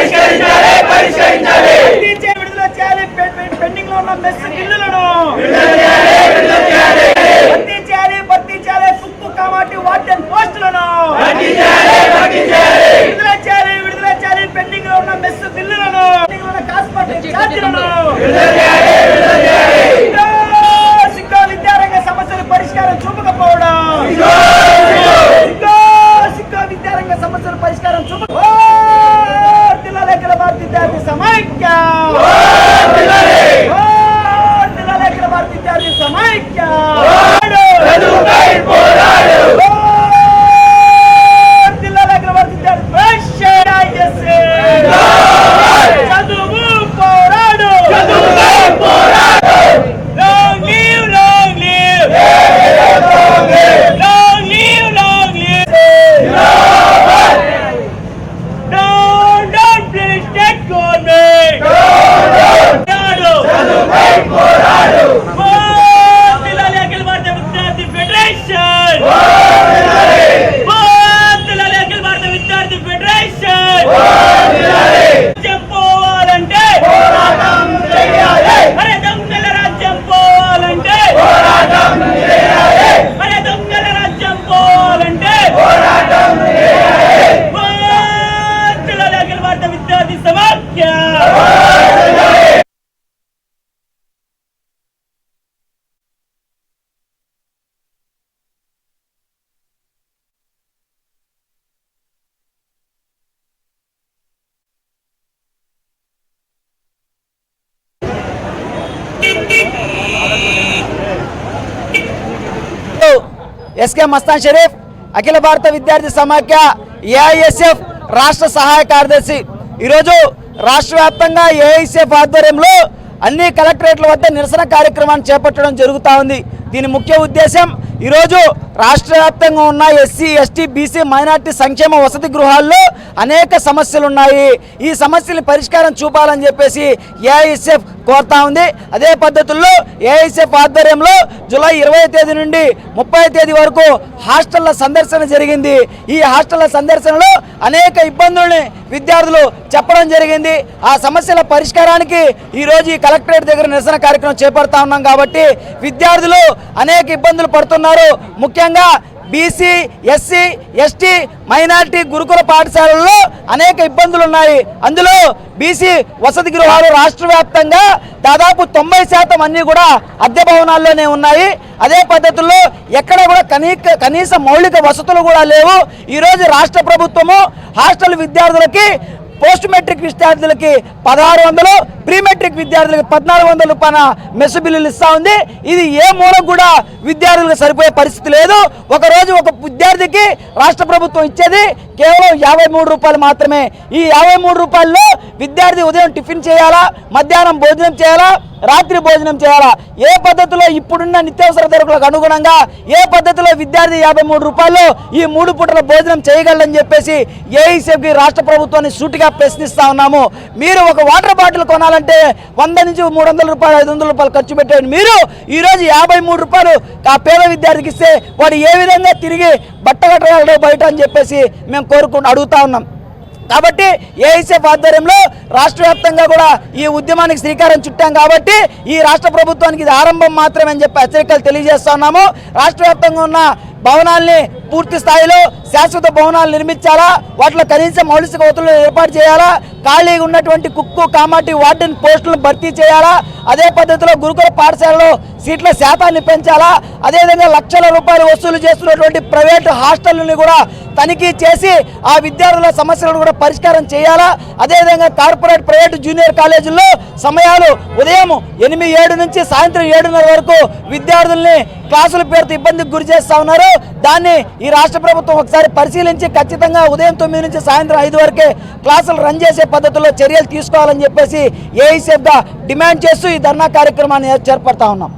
పరిష్కరించాలి పరిష్కరించాలి. అందించే విడుదల చేయాలి. పెండింగ్లో ఉన్న మెస్ బిల్లులను. అందించాలి పట్టించాలి కుక్కు కామాటి వార్డెన్ పోస్టులను. విడుదల చేయాలి విడుదల చేయాలి. పెండింగ్లో ఉన్న మెస్ బిల్లులను. పెండింగ్లో ఉన్న ఎస్కే మస్తాన్ షరీఫ్ అఖిల భారత విద్యార్థి సమాఖ్య ఏఐఎస్ఎఫ్ రాష్ట్ర సహాయ కార్యదర్శి. ఈరోజు రాష్ట్ర వ్యాప్తంగా ఏఐఎస్ఎఫ్ ఆధ్వర్యంలో అన్ని కలెక్టరేట్ల వద్ద నిరసన కార్యక్రమాన్ని చేపట్టడం జరుగుతూ ఉంది. దీని ముఖ్య ఉద్దేశం ఈరోజు రాష్ట్ర వ్యాప్తంగా ఉన్న ఎస్సీ ఎస్టీ బీసీ మైనార్టీ సంక్షేమ వసతి గృహాల్లో అనేక సమస్యలు ఉన్నాయి ఈ సమస్యల పరిష్కారం చూపాలని చెప్పేసి ఏఐఎస్ఎఫ్ కోరుతా ఉంది. అదే పద్ధతుల్లో ఏఐఎస్ఎఫ్ ఆధ్వర్యంలో జూలై ఇరవై తేదీ నుండి ముప్పై తేదీ వరకు హాస్టళ్ళ సందర్శన జరిగింది. ఈ హాస్టళ్ళ సందర్శనలో అనేక ఇబ్బందుల్ని విద్యార్థులు చెప్పడం జరిగింది. ఆ సమస్యల పరిష్కారానికి ఈరోజు ఈ కలెక్టరేట్ దగ్గర నిరసన కార్యక్రమం చేపడతా ఉన్నాం కాబట్టి విద్యార్థులు అనేక ఇబ్బందులు పడుతున్నారు. ముఖ్యంగా బీసీ ఎస్సీ ఎస్టీ మైనారిటీ గురుకుల పాఠశాలల్లో అనేక ఇబ్బందులు ఉన్నాయి. అందులో బీసీ వసతి గృహాలు రాష్ట్ర వ్యాప్తంగా దాదాపు తొంభై శాతం అన్నీ కూడా అద్దె భవనాల్లోనే ఉన్నాయి. అదే పద్ధతుల్లో ఎక్కడ కూడా కనీక కనీస మౌలిక వసతులు కూడా లేవు. ఈరోజు రాష్ట్ర ప్రభుత్వము హాస్టల్ విద్యార్థులకి పోస్ట్ మెట్రిక్ విద్యార్థులకి పదహారు వందలు ప్రీ మెట్రిక్ విద్యార్థులకి పద్నాలుగు వందల రూపాయల మెస్ బిల్లులు ఇస్తా ఉంది. ఇది ఏ మూలకు కూడా విద్యార్థులకు సరిపోయే పరిస్థితి లేదు. ఒకరోజు ఒక విద్యార్థికి రాష్ట్ర ప్రభుత్వం ఇచ్చేది కేవలం యాభై మూడు రూపాయలు మాత్రమే. ఈ యాభై మూడు రూపాయల్లో విద్యార్థి ఉదయం టిఫిన్ చేయాలా? మధ్యాహ్నం భోజనం చేయాలా? రాత్రి భోజనం చేయాలా? ఏ పద్ధతిలో ఇప్పుడున్న నిత్యావసర ధరకులకు అనుగుణంగా ఏ పద్ధతిలో విద్యార్థి యాభై మూడు రూపాయలు ఈ మూడు పూటల భోజనం చేయగలని చెప్పేసి ఏఈసీఎఫ్కి రాష్ట్ర ప్రభుత్వాన్ని సూటిగా ప్రశ్నిస్తా ఉన్నాము. మీరు ఒక వాటర్ బాటిల్ కొనాలంటే వంద నుంచి మూడు వందల రూపాయలు ఐదు వందల రూపాయలు ఖర్చు పెట్టేది మీరు ఈరోజు యాభై మూడు రూపాయలు ఆ పేద విద్యార్థికి ఇస్తే వాడు ఏ విధంగా తిరిగి బట్టగట్టగలడు బయట అని చెప్పేసి మేము కోరుకుంటూ అడుగుతా ఉన్నాం. కాబట్టి ఏఐసీఎఫ్ ఆధ్వర్యంలో రాష్ట్ర వ్యాప్తంగా కూడా ఈ ఉద్యమానికి శ్రీకారం చుట్టాం కాబట్టి ఈ రాష్ట్ర ప్రభుత్వానికి ఇది ఆరంభం మాత్రమే అని చెప్పి హెచ్చరికలు తెలియజేస్తా ఉన్నాము. రాష్ట్ర వ్యాప్తంగా ఉన్న భవనాల్ని పూర్తి స్థాయిలో శాశ్వత భవనాలు నిర్మించాలా? వాటిలో కనీస మౌలిక వసతులు ఏర్పాటు చేయాలా? ఖాళీగా ఉన్నటువంటి కుక్కు కామాటి వార్డెన్ పోస్టులను భర్తీ చేయాలా? అదే పద్ధతిలో గురుకుల పాఠశాలలో సీట్ల శాతాన్ని పెంచాలా? అదేవిధంగా లక్షల రూపాయలు వసూలు చేస్తున్నటువంటి ప్రైవేటు హాస్టల్ని కూడా తనిఖీ చేసి ఆ విద్యార్థుల సమస్యలను కూడా పరిష్కారం చేయాలా? అదేవిధంగా కార్పొరేట్ ప్రైవేట్ జూనియర్ కాలేజీల్లో సమయాలు ఉదయం ఎనిమిది ఏడు నుంచి సాయంత్రం ఏడున్నర వరకు విద్యార్థుల్ని క్లాసుల పేరుతో ఇబ్బందికి గురి చేస్తా ఉన్నారు. దాన్ని ఈ రాష్ట్ర ప్రభుత్వం ఒకసారి పరిశీలించి ఖచ్చితంగా ఉదయం తొమ్మిది నుంచి సాయంత్రం ఐదు వరకే క్లాసులు రన్ చేసే పద్ధతిలో చర్యలు తీసుకోవాలని చెప్పేసి ఏఐసీఎఫ్గా డిమాండ్ చేస్తూ ఈ ధర్నా కార్యక్రమాన్ని చేపడతా ఉన్నాం.